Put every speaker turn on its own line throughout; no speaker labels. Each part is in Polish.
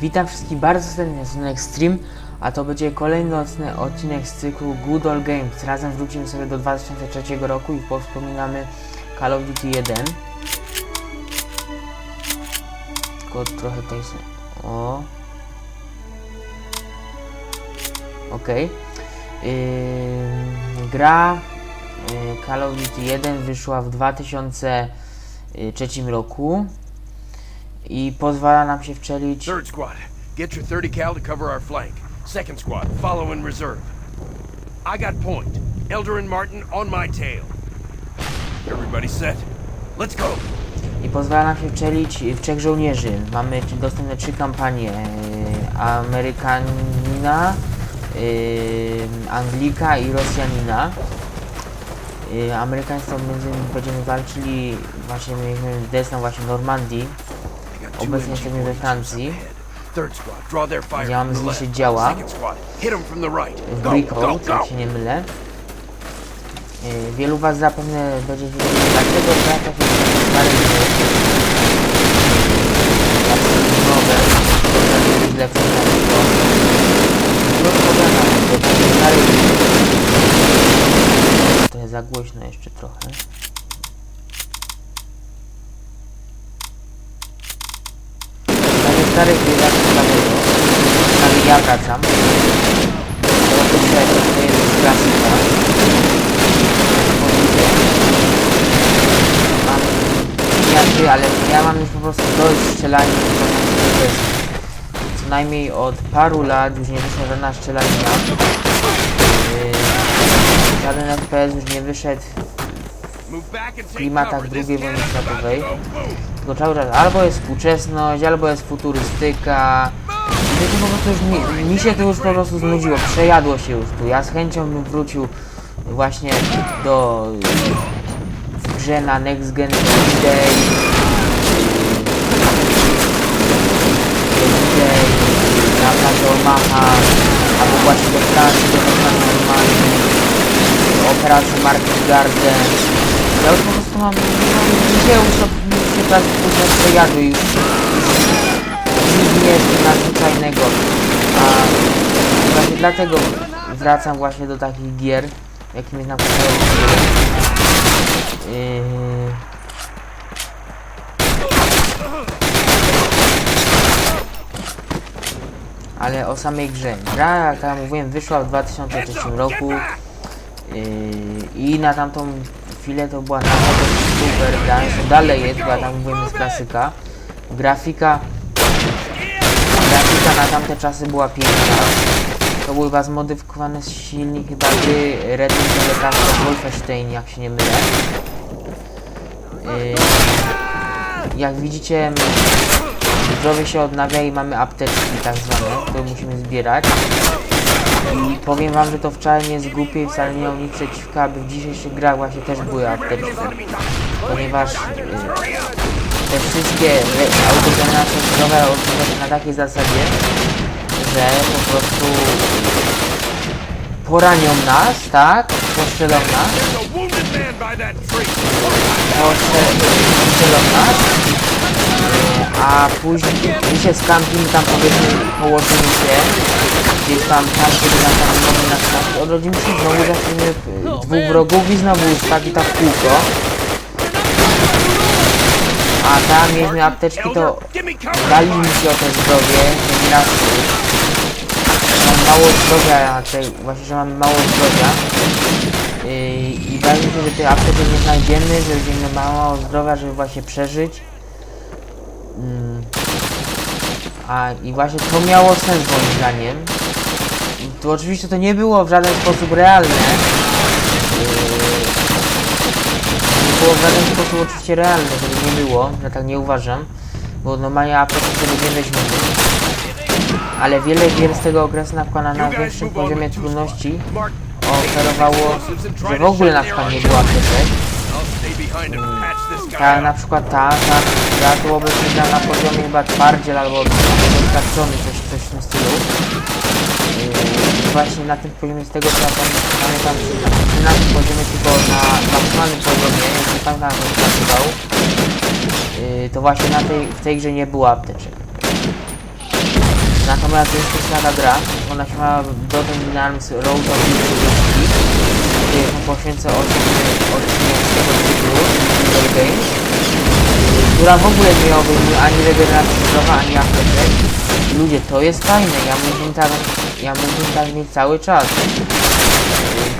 Witam wszystkich bardzo serdecznie, jestem Extreme, a to będzie kolejny odcinek, z cyklu Good Old Games. Razem wrócimy sobie do 2003 roku i wspominamy Call of Duty 1. Tylko trochę tej... O... Okej. Ym, gra y, Call of Duty 1 wyszła w 2003 roku i pozwala nam się wczelić
Third squad, get your 30 cal to cover our flank. Second squad, follow in reserve. I got point. Elder and Martin on my tail. Everybody set? Let's go.
i pozwala nam się wczelić w trzech żołnierzy. Mamy tu dostępne trzy kampanie. e, Amerykanina, e, Anglika i Rosjanina. E, Amerykańscy między innymi będziemy walczyli, właśnie mieliśmy desną właśnie Normandii. Obecnie jesteśmy we
MG-40s
Francji. Gdzie mamy zniszczyć działa. W
go.
jak się nie mylę. E, Wielu Was zapewne będzie wiedzieć, dlaczego trafia się stary gry. Nowe, to źle przeznaczyło. Jest za głośno jeszcze trochę. Takie stare gry jak starego, ale ja wracam. To jest klasyka. Mam miniatury, ale ja mam już po prostu dość strzelania Co najmniej od paru lat już nie wyszła żadna strzelanina. Yy, żaden FPS już nie wyszedł
take
klimatach II wojny światowej. tylko cały czas albo jest współczesność, albo jest futurystyka. Wiecie, po prostu już mi, mi się to już po prostu znudziło, przejadło się już tu. Ja z chęcią bym wrócił właśnie do w grze na Next Gen Day. Day, plaży Omaha, albo właśnie do Francji, do do operacji Market Garden. Ja już po prostu mam, mam się już mi się tak późno przejadły już, nie jest nadzwyczajnego. A właśnie dlatego wracam właśnie do takich gier, jakim jest na przykład yy, ale o samej grze. Gra, jak tam mówiłem, wyszła w 2003 roku yy, i na tamtą chwilę to była naprawdę super gra, dalej jest, bo ja tam mówiłem, jest klasyka. Grafika na tamte czasy była piękna. To był chyba zmodyfikowany silnik chyba gry Red Redemption Wolfenstein, jak się nie mylę. Yy, jak widzicie, zdrowie się odnawia i mamy apteczki tak zwane, które musimy zbierać. I powiem wam, że to wcale nie jest głupie i wcale nie mam nic przeciwko, aby w dzisiejszych grach właśnie też były apteczki. Ponieważ y, te wszystkie autogeneracje zdrowia odbywa na takiej zasadzie, że po prostu poranią nas, tak? Postrzelą nas, postrzelą nas, a później my się skampimy tam powiedzmy położymy się gdzieś tam tak, kiedy nas tam mogą nas. Odrodzimy się znowu zaczniemy y, dwóch wrogów i znowu tak i tak kółko. A tam mieliśmy apteczki to dali mi się o to zdrowie, że raz mam mało zdrowia, tutaj właśnie, że mamy mało zdrowia. Yy, I wydaje mi się, że tej apteczek nie znajdziemy, że będziemy mało zdrowia, żeby właśnie przeżyć. Mm. A i właśnie to miało sens moim zdaniem. To oczywiście to nie było w żaden sposób realne. Yy, nie było w żaden sposób oczywiście realne, żeby było, ja tak nie uważam, bo normalnie apteczek sobie nie weźmiemy. Ale wiele gier z tego okresu na na najwyższym poziomie trudności oferowało, że w ogóle na przykład nie
patch this guy
Ta na przykład ta, ta, ja tu obecnie na poziomie chyba twardziel albo doświadczony, coś, coś w tym stylu. Yy, właśnie na tym poziomie, z tego co tam pamiętam, na tym poziomie tylko na maksymalnym poziomie, jak się nazywał, yy, to właśnie na tej, w tej grze nie było apteczek. Natomiast jest to stara gra, ona się ma in Arms Road of Victory, gdzie poświęcę odcinek z tego tytułu, Video Games, która w ogóle nie obejmuje ani regeneracji zdrowia, ani apteczek. Ludzie, to jest fajne, ja mógłbym tak, ja mógłbym tak mieć cały czas.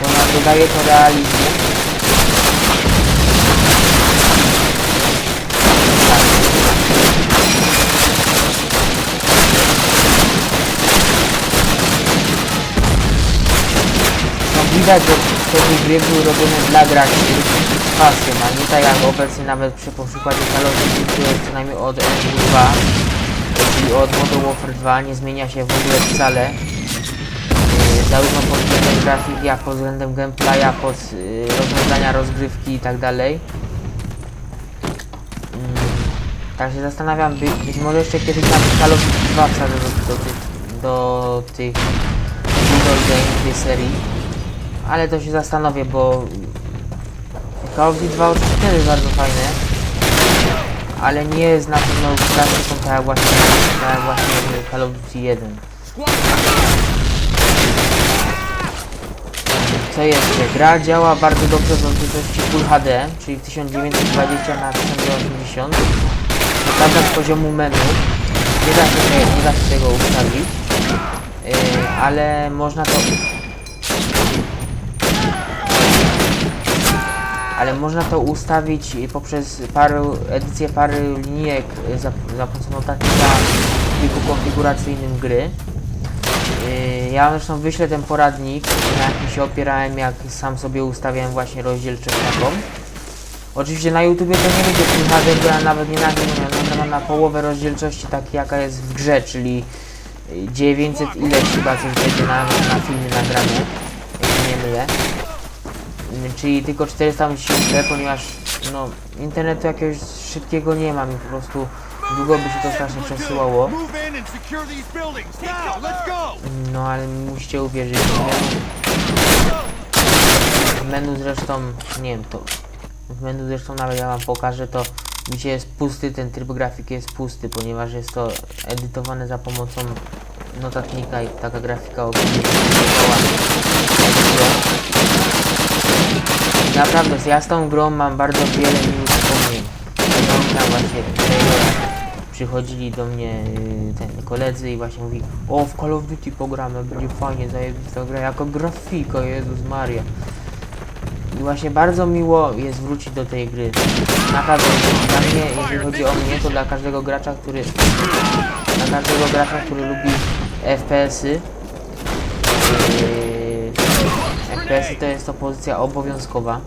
Bo nam dodaje to realizmu. No widać, że te gry były robione dla graczy z pasją, a nie tak jak obecnie nawet przy przykładzie Call co najmniej od MW2, czyli od Modern Warfare 2 nie zmienia się w ogóle wcale. Yy, zarówno pod względem grafiki, jak pod względem gameplaya, pod yy, rozwiązania rozgrywki i tak dalej. Mm, Tak zastanawiam, by, być może jeszcze kiedyś na Call of Duty 2 wsadzę do, do, do tych Google tej serii. Ale to się zastanowię, bo Call of Duty 2 oczywiście też jest bardzo fajne, ale nie jest na pewno klasyką tak jak właśnie, tak jak właśnie Call of Duty 1. Co jeszcze? Gra działa bardzo dobrze w rozdzielczości Full HD, czyli 1920 na 1080 Co prawda z poziomu menu nie da się, nie da się tego ustawić, yy, ale można to ale można to ustawić poprzez parę, edycję pary linijek za, za pomocą notatnika w pliku konfiguracyjnym gry. Yy, Ja zresztą wyślę ten poradnik, na jakim się opierałem, jak sam sobie ustawiałem właśnie rozdzielczość taką. Oczywiście na YouTubie to nie będzie HD, bo ja nawet nie ja nagrywam na połowę rozdzielczości takiej jaka jest w grze, czyli yy, 900 ileś chyba coś będzie na, na filmie nagrane, się nie mylę. Mm, Czyli tylko 480p, ponieważ no, internetu jakiegoś szybkiego nie mam i po prostu długo by się to strasznie przesyłało. No ale musicie uwierzyć, w menu zresztą, nie wiem, to w menu zresztą nawet ja wam pokażę, to widzicie jest pusty, ten tryb grafiki jest pusty, ponieważ jest to edytowane za pomocą notatnika i taka grafika ogólnie Naprawdę, z ja z tą grą mam bardzo wiele miłych wspomnień. Pamiętam właśnie przychodzili do mnie y, ten koledzy i właśnie mówi o w Call of Duty pogramy, będzie fajnie, zajebista gra, jako grafika, Jezus Maria. I właśnie bardzo miło jest wrócić do tej gry. Naprawdę, dla mnie, jeżeli chodzi o mnie, to dla każdego gracza, który dla każdego gracza, który lubi FPS-y yy, FPS-y to jest to pozycja obowiązkowa.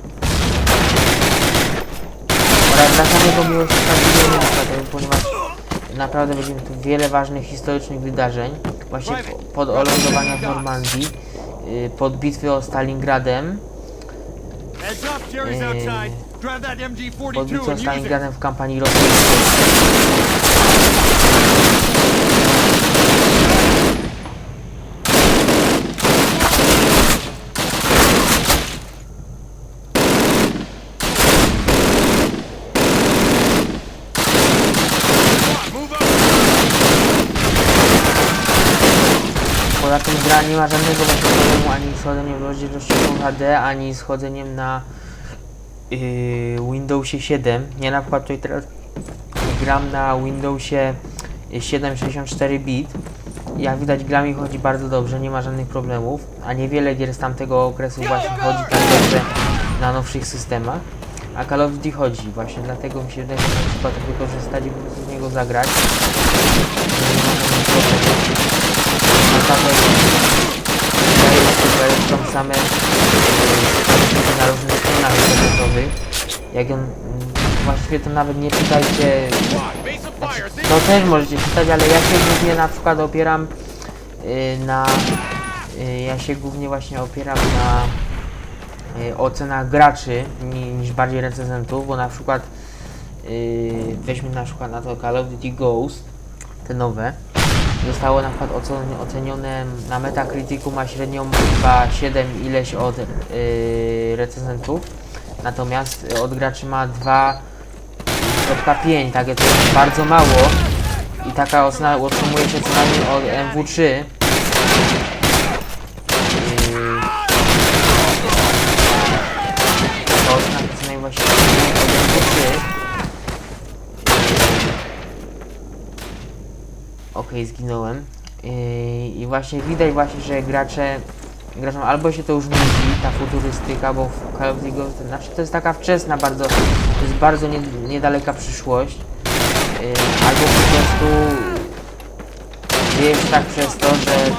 Oraz dla samego miłośnika wielu ponieważ naprawdę będziemy tu wiele ważnych historycznych wydarzeń. Właśnie po- pod lądowania w Normandii, yy, pod bitwy o Stalingradem,
that
pod
MG42
bitwą o. Stalingradem w kampanii rosyjskiej. Gra nie ma żadnego problemu ani z chodzeniem w rozdzielczości Full HD, ani z chodzeniem na yy, Windowsie 7. Ja na przykład tutaj teraz gram na Windowsie 764 bit. Jak widać gra mi chodzi bardzo dobrze, nie ma żadnych problemów, a niewiele gier z tamtego okresu właśnie chodzi tak dobrze na nowszych systemach. A Call of Duty chodzi, właśnie dlatego mi się wydaje, że na przykład wykorzystać i po prostu z niego zagrać. Naprawdę są same na różnych stronach internetowych. Jak on, mm, właściwie to nawet nie czytajcie, znaczy, to też możecie czytać, ale ja się głównie na przykład opieram yy, na, yy, ja się głównie właśnie opieram na yy, ocenach graczy ni, niż bardziej recenzentów, bo na przykład weźmy na przykład na to Call of Duty Ghost, te nowe, zostało na przykład ocen- ocenione na Metacriticu ma średnią chyba 7 ileś od yy, recenzentów, natomiast od graczy ma 2 5, tak? To jest bardzo mało, i taka ocena otrzymuje się co najmniej od MW3. Yy, taka ocena co najmniej właśnie od MW3. Okej, zginąłem. Yy, I właśnie widać właśnie, że gracze graczom albo się to już nudzi, ta futurystyka, bo w Call of Duty znaczy to jest taka wczesna bardzo, to jest bardzo nie, niedaleka przyszłość, yy, albo po prostu się tak przez to, że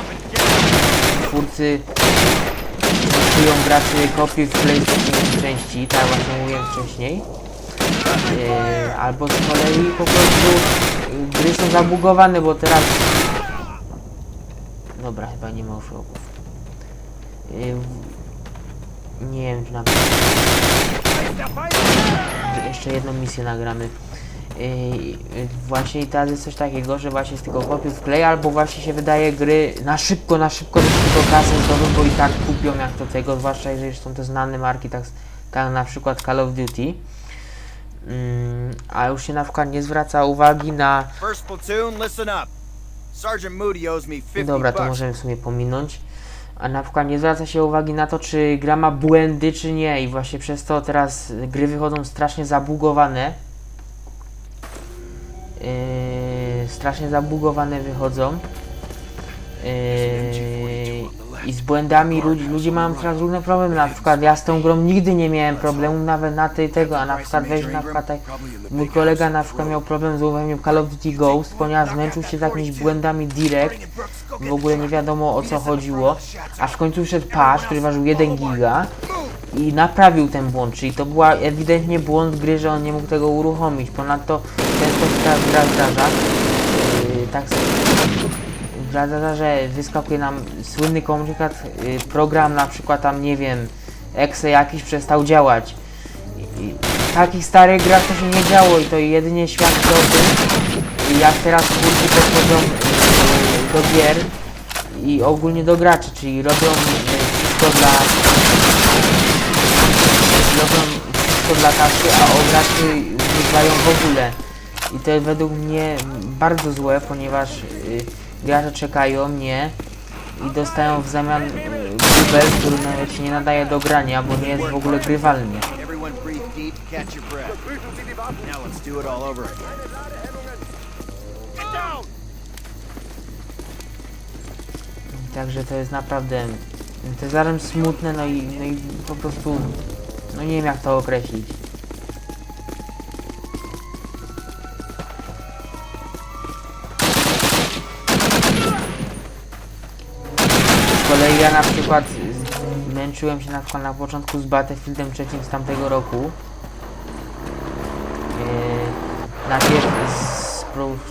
twórcy kupują graczy kopii w PlayStation części, tak właśnie mówiłem wcześniej, yy, albo z kolei po prostu gry są zabugowane, bo teraz Dobra, chyba nie ma szłoków. Yy, nie wiem, czy na Jeszcze jedną misję nagramy. Właśnie teraz jest coś takiego, że właśnie z tego kopiuj w klej, albo właśnie się wydaje gry na szybko, na szybko, na szybko kasę zdobyć, bo i tak kupią jak to tego, zwłaszcza jeżeli są to znane marki, tak, tak na przykład Call of Duty. Yy, a już się na przykład nie zwraca uwagi na
First platoon, listen up. Sergeant Moody owes me 50
Dobra, to możemy w sumie pominąć. A na przykład nie zwraca się uwagi na to, czy gra ma błędy, czy nie. I właśnie przez to teraz gry wychodzą strasznie zabugowane. Yy, strasznie zabugowane wychodzą. Yy, I z błędami ludzi, ludzie mają coraz różne problemy. Na przykład ja z tą grą nigdy nie miałem problemu, nawet na tej tego, a na przykład weź na przykład tak, mój kolega na przykład miał problem z uruchomieniem Call of Duty Ghost, ponieważ zmęczył się z jakimiś błędami direct, w ogóle nie wiadomo o co chodziło, aż w końcu wszedł patch, który ważył 1 giga i naprawił ten błąd, czyli to była ewidentnie błąd gry, że on nie mógł tego uruchomić. Ponadto często ta gra zdarza, yy, tak sobie zdarza, że wyskakuje nam słynny komunikat, yy, program na przykład tam, nie wiem, exe jakiś przestał działać. I, takich starych grach to się nie działo i to jedynie świadczy o tym, jak teraz twórcy podchodzą yy, do gier i ogólnie do graczy, czyli robią yy, wszystko dla robią wszystko dla kasy, a o graczy nie dbają w ogóle. I to jest według mnie bardzo złe, ponieważ y, gracze czekają mnie i dostają w zamian grubel, który nawet się nie nadaje do grania, bo nie jest w ogóle grywalny. Także to jest naprawdę, to jest zarazem smutne, no i, no i po prostu, no nie wiem jak to określić. Z kolei ja na przykład męczyłem się na przykład na początku z Battlefieldem trzecim z tamtego roku. Yy, najpierw z, z,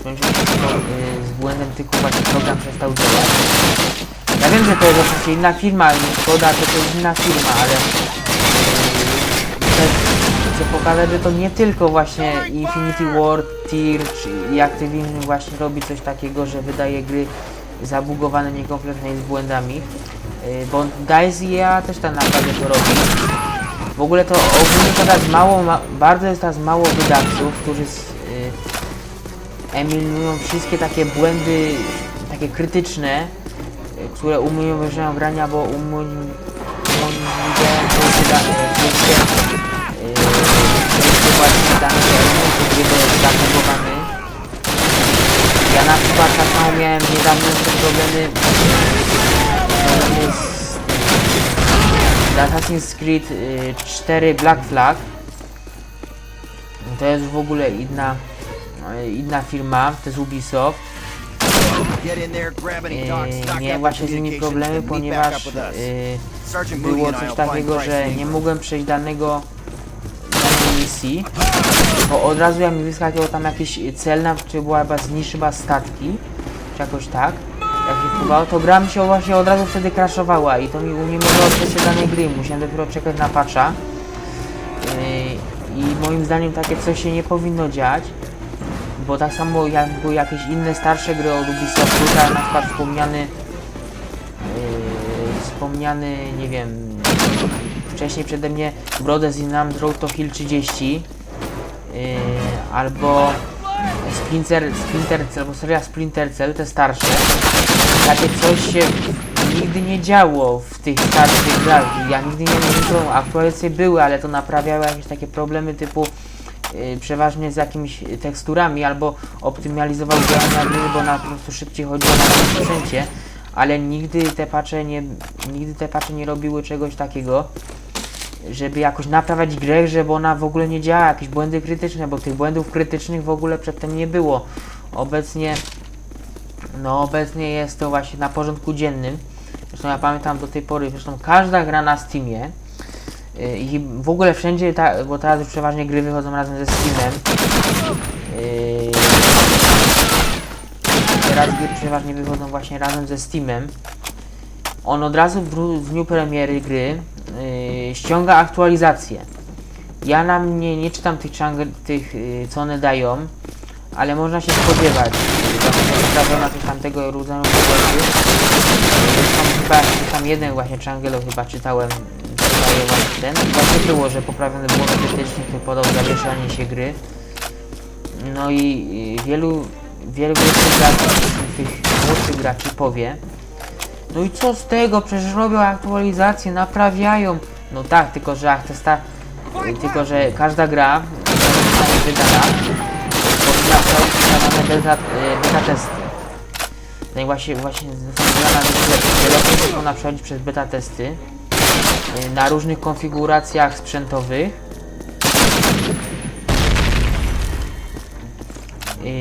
yy, z błędem tylko właśnie program przestał działać. Ja wiem, że to jest oczywiście inna firma, szkoda, że to jest inna firma, ale yy, chcę, pokazać, że to nie tylko właśnie Infinity War, Tier czy Activision właśnie robi coś takiego, że wydaje gry zabugowane, niekompletne i z błędami, yy, bo i EA też tak naprawdę to robi. W ogóle to ogólnie to mało, ma, bardzo jest teraz mało wydawców, którzy z, y, eliminują wszystkie takie błędy, takie krytyczne, y, które umożliwiają grania, bo umożliwiają y, przejście właśnie danych elementów, gdy to jest zabugowany. Ja na przykład tak samo miałem niedawno te problemy, problemy z z Assassin's Creed y, 4 Black Flag. To jest w ogóle inna y, inna firma, to jest Ubisoft. Y, miałem
up
właśnie z nimi problemy, ponieważ y, było coś takiego, że nie mogłem przejść danego danej misji bo od razu jak mi wyskakiwał tam jakiś cel, na czy była chyba chyba statki czy jakoś tak. Jak się wpływało, to gra mi się właśnie od razu wtedy crashowała i to mi uniemożliwiało przejście danej gry, musiałem dopiero czekać na patcha. Yy, i moim zdaniem takie coś się nie powinno dziać bo tak samo jak były jakieś inne starsze gry od Ubisoftu, tak na przykład wspomniany yy, wspomniany, nie wiem wcześniej przede mnie Brothers in Arms Road to Hill 30 yy, albo Splinter, Splinter albo seria Splinter Cell, te starsze, takie coś się nigdy nie działo w tych starszych grach. Ja nigdy nie wiem, to aktualizacje były, ale to naprawiały jakieś takie problemy typu yy, przeważnie z jakimiś teksturami albo optymalizował działania gry, bo na po prostu szybciej chodziło na sprzęcie, ale nigdy te patche nie, nigdy te patche nie robiły czegoś takiego, żeby jakoś naprawiać grę, żeby ona w ogóle nie działa, jakieś błędy krytyczne, bo tych błędów krytycznych w ogóle przedtem nie było. Obecnie, no obecnie jest to właśnie na porządku dziennym. Zresztą ja pamiętam do tej pory, zresztą każda gra na Steamie yy, i w ogóle wszędzie, ta, bo teraz już przeważnie gry wychodzą razem ze Steamem. Yy, teraz gry przeważnie wychodzą właśnie razem ze Steamem. On od razu w, w dniu premiery gry yy, ściąga aktualizację. Ja na mnie nie czytam tych, tych yy, co one dają, ale można się spodziewać. Yy, na coś tamtego rodzaju błędy. Zresztą chyba tam jeden właśnie Changelo chyba czytałem, daje właśnie ten. Właśnie było, że poprawione było krytycznie, który podał zawieszanie się gry. No i wielu, wielu wielu graczy, tych młodszych graczy powie, no i co z tego? Przecież robią aktualizacje, naprawiają. No tak, tylko że jak testa, tylko że każda gra wydana powinna przechodzić wykonane beta, beta testy. No i właśnie, właśnie zostanie wydana wielokrotnie powinna przechodzić przez beta testy y, na różnych konfiguracjach sprzętowych. Yy,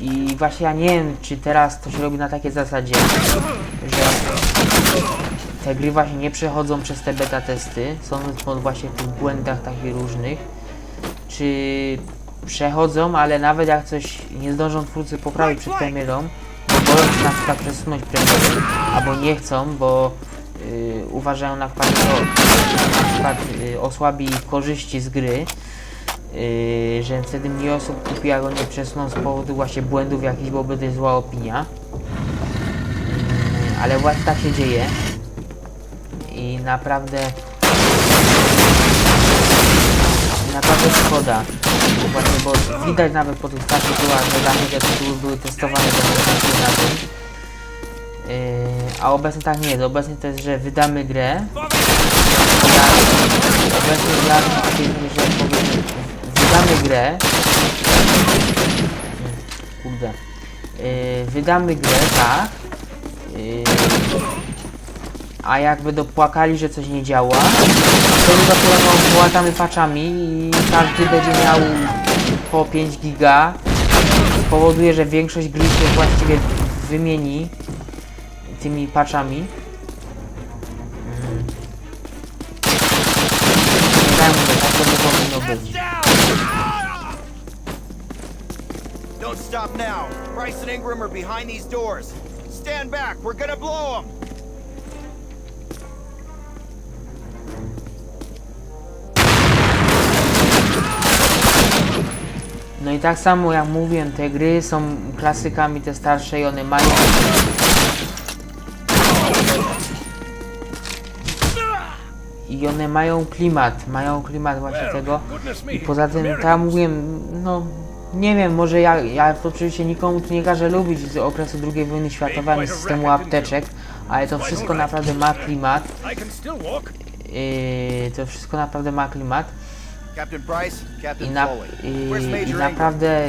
I właśnie ja nie wiem, czy teraz to się robi na takiej zasadzie, że te gry właśnie nie przechodzą przez te beta testy, sądząc po właśnie tych błędach takich różnych, czy przechodzą, ale nawet jak coś nie zdążą twórcy poprawić przed premierą, bo się na przykład przesunąć premiery, albo nie chcą, bo yy, uważają na przykład, to na przykład yy, osłabi korzyści z gry, Yy, że wtedy mniej osób kupi, jak go nie przesuną z powodu właśnie błędów jakichś, bo będzie zła opinia. Yy, ale właśnie tak się dzieje. I naprawdę... Naprawdę szkoda. Właśnie, bo widać nawet po tych że dawniej te tytuły były testowane momentu na tym. A obecnie tak nie jest. Obecnie to jest, że wydamy grę. Obecnie ja takiej że wydamy grę. Kurde. Yy, wydamy grę, tak. Yy, a jak będą płakali, że coś nie działa, to dopiero no, płatamy patchami i każdy będzie miał po 5 giga. Spowoduje, że większość gry się właściwie wymieni tymi patchami. Mm. Mówię, tak.
Don't stop now. Bryce and Ingram are behind these doors. Stand back. We're gonna blow them.
No i tak samo jak mówiłem, te gry są klasykami te starsze i one mają i one mają klimat, mają klimat właśnie tego. i poza tym tak jak mówiłem, no nie wiem, może ja, ja to oczywiście nikomu tu nie każę lubić z okresu II wojny światowej systemu apteczek, ale to wszystko naprawdę ma klimat, yy, to wszystko naprawdę ma klimat i, na, i, i naprawdę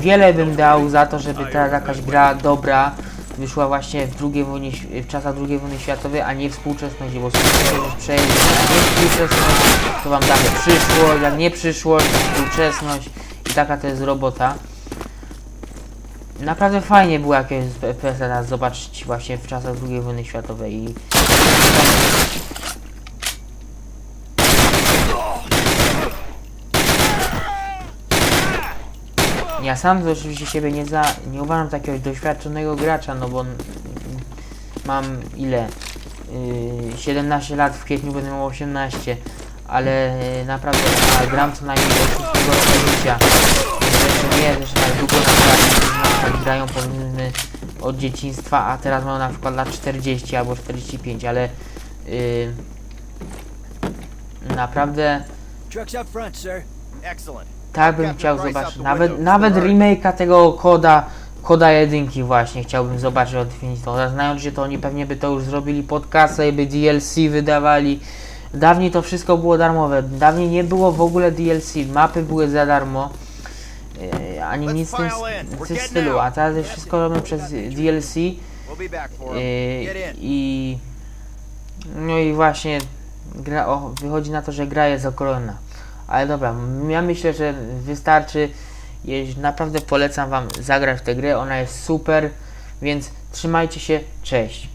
wiele bym dał za to, żeby teraz jakaś gra dobra wyszła właśnie w, II wojnie, w czasach II wojny światowej, a nie współczesności, bo współczesność przejdzie, a nie współczesność, to wam damy przyszłość, jak nie przyszłość, współczesność. I taka to jest robota. Naprawdę fajnie było jakieś FPS teraz zobaczyć właśnie w czasach II wojny światowej i Ja sam oczywiście siebie nie za, nie uważam za jakiegoś doświadczonego gracza, no bo mam ile? Yy, 17 lat, w kwietniu będę miał 18, ale naprawdę a gram co najmniej od 6 roku życia. Zresztą nie, zresztą tak długo na przykład, przykład grają powiedzmy od dzieciństwa, a teraz mają na przykład lat 40 albo 45, ale yy, naprawdę
Trucks up front, sir. Excellent.
Tak bym chciał zobaczyć. Nawet, nawet remake'a tego koda, koda jedynki właśnie chciałbym zobaczyć od Definitive. Znając, że to oni pewnie by to już zrobili pod kasę i by DLC wydawali. Dawniej to wszystko było darmowe. Dawniej nie było w ogóle DLC. Mapy były za darmo. Yy, ani nic w tym, w stylu. A teraz wszystko robione przez DLC. Yy,
in.
I no i właśnie gra, o, wychodzi na to, że gra jest okrojona. Ale dobra, ja myślę, że wystarczy. Naprawdę polecam Wam zagrać w tę grę. Ona jest super, więc trzymajcie się. Cześć.